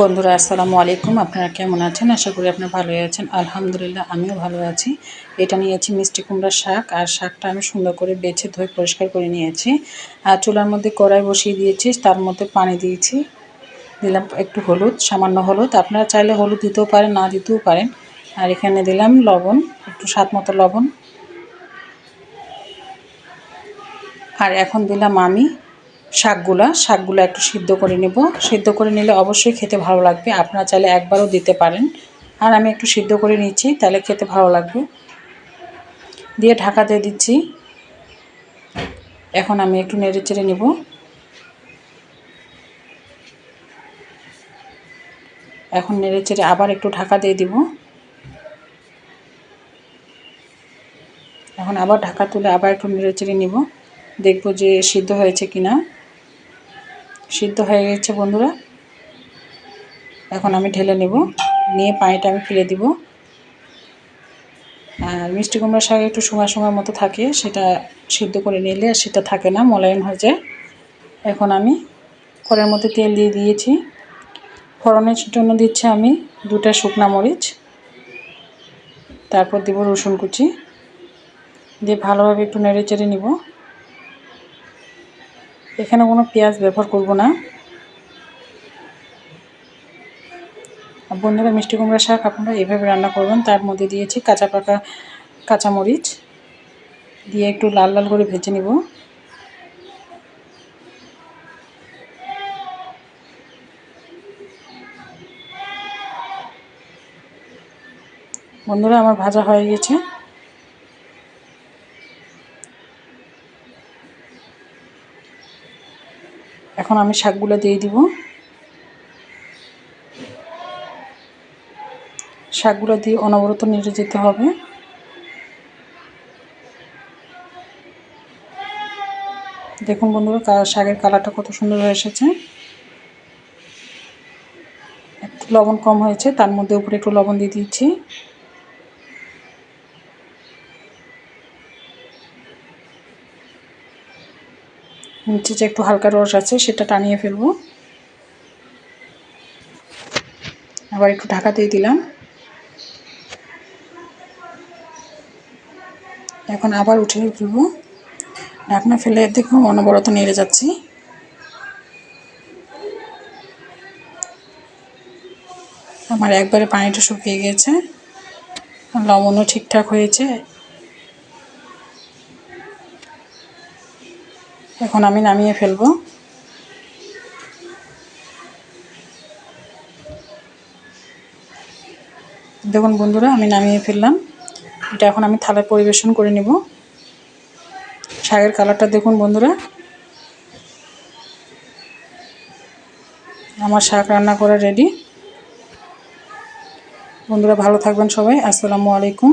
বন্ধুরা, আসসালামু আলাইকুম। আপনারা কেমন আছেন? আশা করি আপনারা ভালোই আছেন। আলহামদুলিল্লাহ, আমিও ভালো আছি। এটা নিয়েছি মিষ্টি কুমড়ার শাক, আর শাকটা আমি সুন্দর করে বেছে ধুয়ে পরিষ্কার করে নিয়েছি। আর চুলার মধ্যে কড়াই বসিয়ে দিয়েছি, তার মধ্যে পানি দিয়েছি। দিলাম একটু হলুদ, সামান্য হলুদ। আপনারা চাইলে হলুদ দিতেও পারেন, না দিতেও পারেন। আর এখানে দিলাম লবণ, একটু স্বাদ মতো লবণ। আর এখন দিলাম আমি শাকগুলা, শাকগুলো একটু সিদ্ধ করে নেব। সিদ্ধ করে নিলে অবশ্যই খেতে ভালো লাগবে। আপনারা চাইলে একবারও দিতে পারেন। আর আমি একটু সিদ্ধ করে নিচ্ছি, তাহলে খেতে ভালো লাগবে। দিয়ে ঢাকা দিয়ে দিচ্ছি। এখন আমি একটু নেড়ে চেড়ে নেব। এখন নেড়ে চেড়ে আবার একটু ঢাকা দিয়ে দিব। এখন আবার ঢাকা তুলে আবার একটু নেড়ে চেড়ে নিব। দেখব যে সিদ্ধ হয়েছে কিনা। সিদ্ধ হয়ে গেছে বন্ধুরা। এখন আমি ঢেলে নেব। নিয়ে পানিটা আমি ফেলে দিব। আর মিষ্টি কুমড়ার শাক একটু সময় সময় মতো থাকে, সেটা সিদ্ধ করে নিলে আর সেটা থাকে না, মোলায়েম হয়ে যায়। এখন আমি কড়ার মধ্যে তেল দিয়ে দিয়েছি। ফোড়নের জন্য দিচ্ছি আমি দুটা শুকনা মরিচ। তারপর দেব রসুন কুচি। দিয়ে ভালোভাবে একটু নেড়ে চেড়ে নিব। এখানে কোনো পেঁয়াজ ব্যবহার করব না। বন্ধুরা, মিষ্টি কুমড়া শাক আপনারা এভাবে রান্না করবেন। তার মধ্যে দিয়েছি কাঁচা পাকা কাঁচামরিচ। দিয়ে একটু লাল লাল করে ভেজে নিব। বন্ধুরা, আমার ভাজা হয়ে গেছে। এখন আমি শাকগুলো দিয়ে দিব। শাকগুলো দিয়ে অনবরত নেড়ে যেতে হবে। দেখুন বন্ধুরা শাকের কালারটা কত সুন্দর হয়ে এসেছে। একটু লবণ কম হয়েছে, তার মধ্যে উপরে একটু লবণ দিয়ে দিচ্ছি। নিচে যে একটু হালকা রস আছে, সেটা টানিয়ে ফেলব। আবার একটু ঢাকা দিয়ে দিলাম। এখন আবার উঠে ফেলব। ঢাকনা ফেলে দেখুন অনবরত নেড়ে যাচ্ছি। আমার একবারে পানিটা শুকিয়ে গেছে। লবণও ঠিকঠাক হয়েছে। এখন আমি নামিয়ে ফেলব। দেখুন বন্ধুরা, আমি নামিয়ে ফেললাম। এটা এখন আমি থালায় পরিবেশন করে নেব। শাকের কালারটা দেখুন বন্ধুরা। আমার শাক রান্না করা রেডি বন্ধুরা, ভালো থাকবেন সবাই। আসসালামু আলাইকুম।